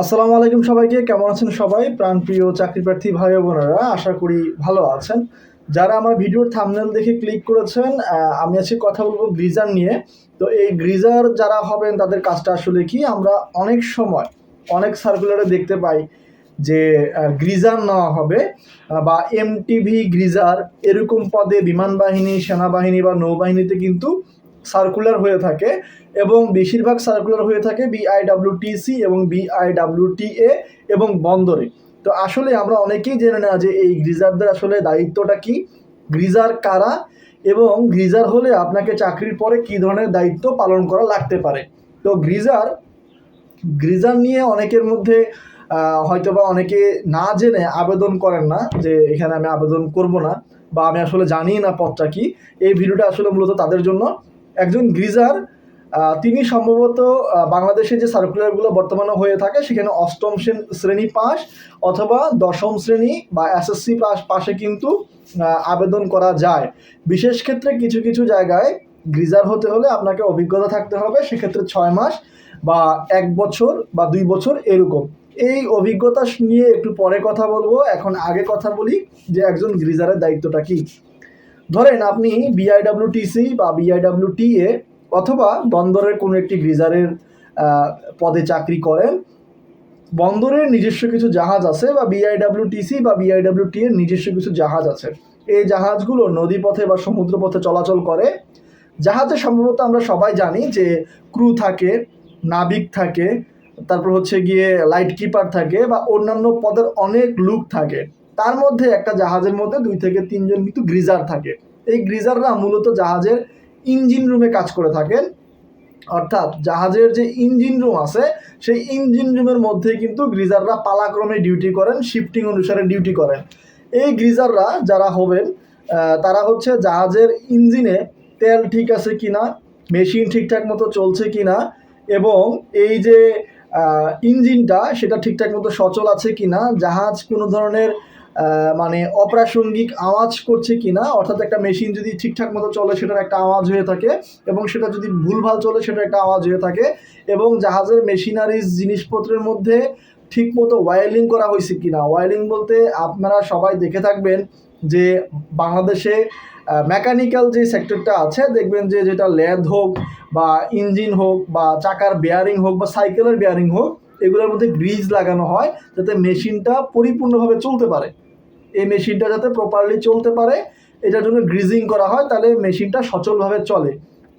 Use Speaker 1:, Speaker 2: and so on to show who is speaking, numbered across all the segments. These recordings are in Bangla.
Speaker 1: আসসালামু আলাইকুম সবাইকে, কেমন আছেন সবাই? প্রাণপ্রিয় চাকরি প্রার্থী ভাই বোনেরা, আশা করি ভালো আছেন। যারা আমার ভিডিওর থামনেল দেখে ক্লিক করেছেন আমি আজকে কথা বলব গ্রিজার নিয়ে। তো এই গ্রিজার যারা হবেন, তাদের কাজটা আসলে কি? আমরা অনেক সময় অনেক সার্কুলারে দেখতে পাই যে গ্রিজার নেওয়া হবে বা এমটিভি গ্রিজার এরকম পদে বিমান বাহিনী, সেনাবাহিনী বা নৌবাহিনীতে কিন্তু সার্কুলার হয়ে থাকে এবং বেশিরভাগ সার্কুলার হয়ে থাকে বিআইডাব্লিউটিসি এবং বিআইডাব্লিউটিএ এবং বন্দরে। তো আসলে আমরা অনেকেই জেনে না যে এই গ্রিজারদের আসলে দায়িত্বটা কি? গ্রিজার কারা? এবং গ্রিজার হলে আপনাকে চাকরির পরে কী ধরনের দায়িত্ব পালন করা লাগতে পারে? তো গ্রিজার গ্রিজার নিয়ে অনেকের মধ্যে আহ, হয়তোবা অনেকে না জেনে আবেদন করেন না যে এখানে আমি আবেদন করব না বা আমি আসলে জানি না পথটা কি। এই ভিডিওটা আসলে মূলত তাদের জন্য। একজন গ্রিজার তিনি সম্ভবত বাংলাদেশে যে সার্কুলারগুলো বর্তমানে হয়ে থাকে, সেখানে অষ্টম শ্রেণ- পাস অথবা দশম শ্রেণি বা এসএসসি পাস পাশে কিন্তু আবেদন করা যায়। বিশেষ ক্ষেত্রে কিছু কিছু জায়গায় গ্রিজার হতে হলে আপনাকে অভিজ্ঞতা থাকতে হবে, সেক্ষেত্রে ছয় মাস বা এক বছর বা দুই বছর এরকম। এই অভিজ্ঞতা নিয়ে একটু পরে কথা বলব। এখন আগে কথা বলি যে একজন গ্রিজারের দায়িত্বটা কি। ধরেন আপনি বিআইডাব্লিউটিসি বা বিআইডাব্লিউটিএ অথবা বন্দরের কোনো একটি গ্রিজারের পদে চাকরি করেন, বন্দরের নিজস্ব কিছু জাহাজ আছে বা বিআইডাব্লিউটিসি বা বিআইডাব্লিউটি এর নিজস্ব কিছু জাহাজ আছে। এই জাহাজগুলো নদীপথে বা সমুদ্রপথে চলাচল করে। জাহাজে সম্ভবত আমরা সবাই জানি যে ক্রু থাকে, নাবিক থাকে, তারপর হচ্ছে গিয়ে লাইট কিপার থাকে বা অন্যান্য পদের অনেক লুক থাকে। তার মধ্যে একটা জাহাজের মধ্যে দুই থেকে তিনজন কিন্তু গ্রিজার থাকে। এই গ্রিজাররা মূলত জাহাজের ইঞ্জিন রুমে কাজ করে থাকেন। অর্থাৎ জাহাজের যে ইঞ্জিন রুম আছে, সেই ইঞ্জিন রুমের মধ্যে কিন্তু গ্রিজাররা পালাক্রমে ডিউটি করেন, শিফটিং অনুসারে ডিউটি করেন। এই গ্রিজাররা যারা হবেন তারা হচ্ছে জাহাজের ইঞ্জিনে তেল ঠিক আছে কি না মেশিন ঠিকঠাক মতো চলছে কিনা এবং এই যে ইঞ্জিনটা সেটা ঠিকঠাক মতো সচল আছে কি না জাহাজ কোনো ধরনের মানে অপ্রাসঙ্গিক আওয়াজ করছে কিনা, অর্থাৎ একটা মেশিন যদি ঠিকঠাক মতো চলে সেটার একটা আওয়াজ হয়ে থাকে এবং সেটা যদি ভুলভাল চলে সেটার একটা আওয়াজ হয়ে থাকে এবং জাহাজের মেশিনারিজ জিনিসপত্রের মধ্যে ঠিক মতো ওয়াইলিং করা হয়েছে কিনা। ওয়াইলিং বলতে আপনারা সবাই দেখে থাকবেন যে বাংলাদেশে মেকানিক্যাল যে সেক্টরটা আছে, দেখবেন যে যেটা ল্যাদ হোক বা ইঞ্জিন হোক বা চাকার বেয়ারিং হোক বা সাইকেলের বেয়ারিং হোক, এগুলোর মধ্যে গ্রিজ লাগানো হয় যাতে মেশিনটা পরিপূর্ণভাবে চলতে পারে। এই মেশিনটা যাতে প্রপারলি চলতে পারে, এটার জন্য গ্রিজিং করা হয়, তাহলে মেশিনটা সচলভাবে চলে।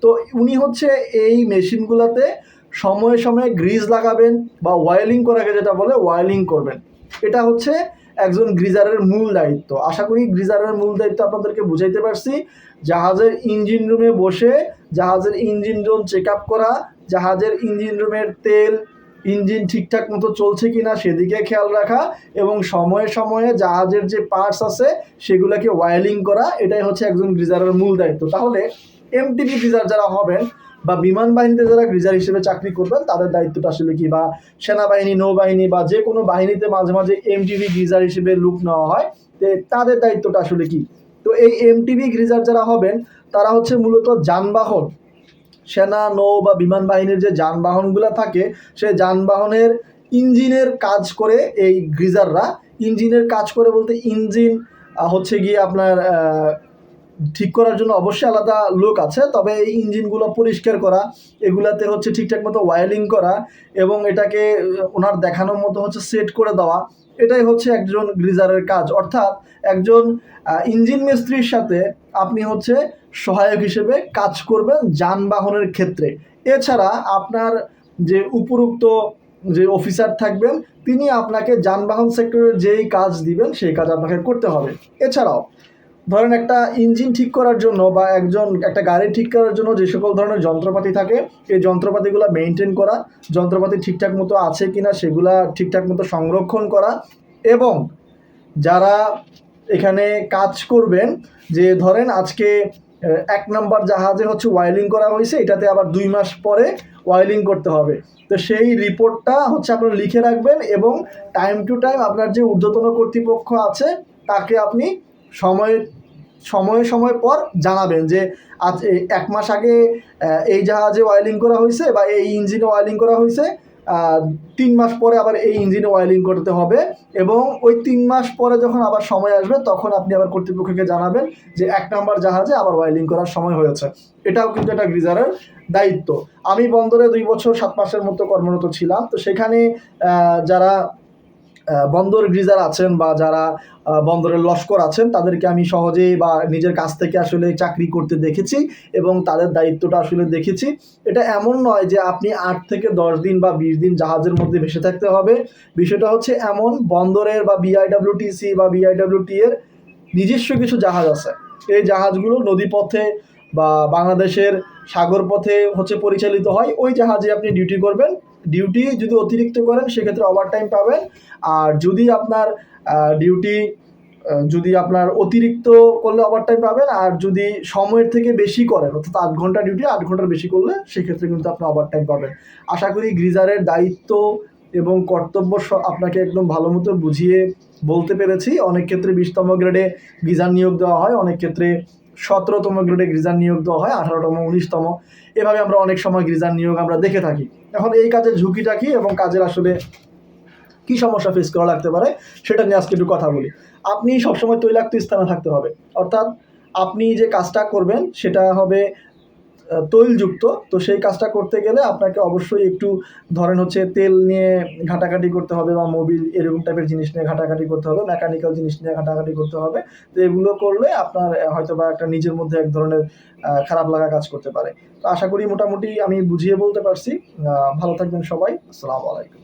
Speaker 1: তো উনি হচ্ছে এই মেশিনগুলোতে সময়ে সময়ে গ্রিজ লাগাবেন বা ওয়াইলিং করাকে যেটা বলে ওয়াইলিং করবেন। এটা হচ্ছে একজন গ্রিজারের মূল দায়িত্ব। আশা করি গ্রিজারের মূল দায়িত্ব আপনাদেরকে বুঝাইতে পারছি। জাহাজের ইঞ্জিন রুমে বসে জাহাজের ইঞ্জিন রুম চেক আপ করা, জাহাজের ইঞ্জিন রুমের তেল ইঞ্জিন ঠিকঠাক মতো চলছে কি না সেদিকে খেয়াল রাখা এবং সময়ে সময়ে জাহাজের যে পার্টস আছে সেগুলোকে ওয়াইলিং করা, এটাই হচ্ছে একজন গ্রিজারের মূল দায়িত্ব। তাহলে এমটিভি গ্রিজার যারা হবেন বা বিমান বাহিনীতে যারা গ্রিজার হিসেবে চাকরি করবেন, তাদের দায়িত্বটা আসলে কি? বা সেনাবাহিনী, নৌবাহিনী বা যে কোনো বাহিনীতে মাঝে মাঝে এমটিভি গ্রিজার হিসেবে লুক নেওয়া হয়, তে তাদের দায়িত্বটা আসলে কি? তো এই এমটিভি গ্রিজার যারা হবেন, তারা হচ্ছে মূলত যানবাহন সেনা, নৌ বা বিমান বাহিনীর যে যানবাহনগুলো থাকে, সে যানবাহনের ইঞ্জিনের কাজ করে এই গ্রিজাররা ইঞ্জিনের কাজ করে বলতে ইঞ্জিন হচ্ছে গিয়ে আপনার ঠিক করার জন্য অবশ্যই আলাদা লোক আছে, তবে এই ইঞ্জিনগুলো পরিষ্কার করা, এগুলাতে হচ্ছে ঠিকঠাক মতো ওয়াইলিং করা এবং এটাকে ওনার দেখানোর মতো হচ্ছে সেট করে দেওয়া, এটাই হচ্ছে একজন গ্রিজারের কাজ। অর্থাৎ একজন ইঞ্জিন মিস্ত্রির সাথে আপনি হচ্ছে সহায়ক হিসেবে কাজ করবেন যানবাহনের ক্ষেত্রে। এছাড়া আপনার যে উপরুক্ত যে অফিসার থাকবেন, তিনি আপনাকে যানবাহন সেক্টরের যেই কাজ দিবেন, সেই কাজ আপনাকে করতে হবে। এছাড়াও, ধরেন একটা ইঞ্জিন ঠিক করার জন্য বা একজন, একটা গাড়ি ঠিক করার জন্য যে সকল ধরনের যন্ত্রপাতি থাকে, এই যন্ত্রপাতিগুলো মেনটেন করা, যন্ত্রপাতি ঠিকঠাক মতো আছে কি না সেগুলা ঠিকঠাক মতো সংরক্ষণ করা এবং যারা এখানে কাজ করবেন, যে ধরেন আজকে এক নম্বর জাহাজে হচ্ছে ওয়াইলিং করা হয়েছে, এটাতে আবার দুই মাস পরে ওয়াইলিং করতে হবে। তো সেই রিপোর্টটা হচ্ছে আপনারা লিখে রাখবেন এবং টাইম টু টাইম আপনার যে ঊর্ধ্বতন কর্তৃপক্ষ আছে, তাকে আপনি সময়, সময়ে, সময় পর জানাবেন যে আজ এক মাস আগে এই জাহাজে ওয়াইলিং করা হয়েছে বা এই ইঞ্জিনে ওয়াইলিং করা হয়েছে তিন মাস পরে আবার এই ইঞ্জিনে ওয়েলিং করতে হবে এবং ওই তিন মাস পরে যখন আবার সময় আসবে, তখন আপনি আবার কর্তৃপক্ষকে জানাবেন যে এক নাম্বার জাহাজে আবার ওয়েলিং করার সময় হয়েছে। এটাও কিন্তু একটা গ্রিজারের দায়িত্ব। আমি বন্দরে দুই বছর, সাত মাসের মতো কর্মরত ছিলাম। তো সেখানে যারা বন্দর গ্রিজার আছেন বা যারা বন্দরের লস্কর আছেন, তাদেরকে আমি সহজেই বা নিজের কাছ থেকে আসলে চাকরি করতে দেখেছি এবং তাদের দায়িত্বটা আসলে দেখেছি। এটা এমন নয় যে আপনি আট থেকে দশ দিন বা বিশ দিন জাহাজের মধ্যে ভেসে থাকতে হবে। বিষয়টা হচ্ছে এমন, বন্দরের বা বিআইডব্লিউটিসি বা বিআইডব্লিউটি এর নিজস্ব কিছু জাহাজ আছে। এই জাহাজগুলো নদীপথে বা বাংলাদেশের সাগর পথে হচ্ছে পরিচালিত হয়, ওই জাহাজে আপনি ডিউটি করবেন। ডিউটি যদি অতিরিক্ত করেন, সেক্ষেত্রে ওভার টাইম পাবেন। আর যদি আপনার ডিউটি যদি আপনার অতিরিক্ত করলে ওভার টাইম পাবেন, আর যদি সময়ের থেকে বেশি করেন, অর্থাৎ আট ঘণ্টা ডিউটি আট ঘণ্টার বেশি করলে সেক্ষেত্রে কিন্তু আপনি ওভার টাইম পাবেন। আশা করি গ্রিজারের দায়িত্ব এবং কর্তব্য আপনাকে একদম ভালো মতো বুঝিয়ে বলতে পেরেছি। অনেক ক্ষেত্রে বিশতম গ্রেডে গিজার নিয়োগ দেওয়া হয়, অনেক ক্ষেত্রে সতেরোতম গ্রেডে গ্রিজার নিয়োগ দেওয়া হয়, আঠারোতম, উনিশতম। এভাবে আমরা অনেক সময় গ্রিজার নিয়োগ আমরা দেখে থাকি। এখন এই কাজের ঝুঁকিটা কি এবং কাজের আসলে কি সমস্যা ফেস করা লাগতে পারে, সেটা নিয়ে আজকে একটু কথা বলি। আপনি সবসময় তৈলাক্ত স্থানে থাকতে হবে। অর্থাৎ আপনি যে কাজটা করবেন, সেটা হবে তৈলযুক্ত। তো সেই কাজটা করতে গেলে আপনাকে অবশ্যই একটু ধরেন হচ্ছে তেল নিয়ে ঘাটাঘাটি করতে হবে বা মোবিল এরকম টাইপের জিনিস নিয়ে ঘাটাঘাটি করতে হবে মেকানিক্যাল জিনিস নিয়ে ঘাটাঘাটি করতে হবে। তো এগুলো করলে আপনার হয়তো বা একটা নিজের মধ্যে এক ধরনের খারাপ লাগা কাজ করতে পারে। তো আশা করি মোটামুটি আমি বুঝিয়ে বলতে পারছি। ভালো থাকবেন সবাই। আসসালামু আলাইকুম।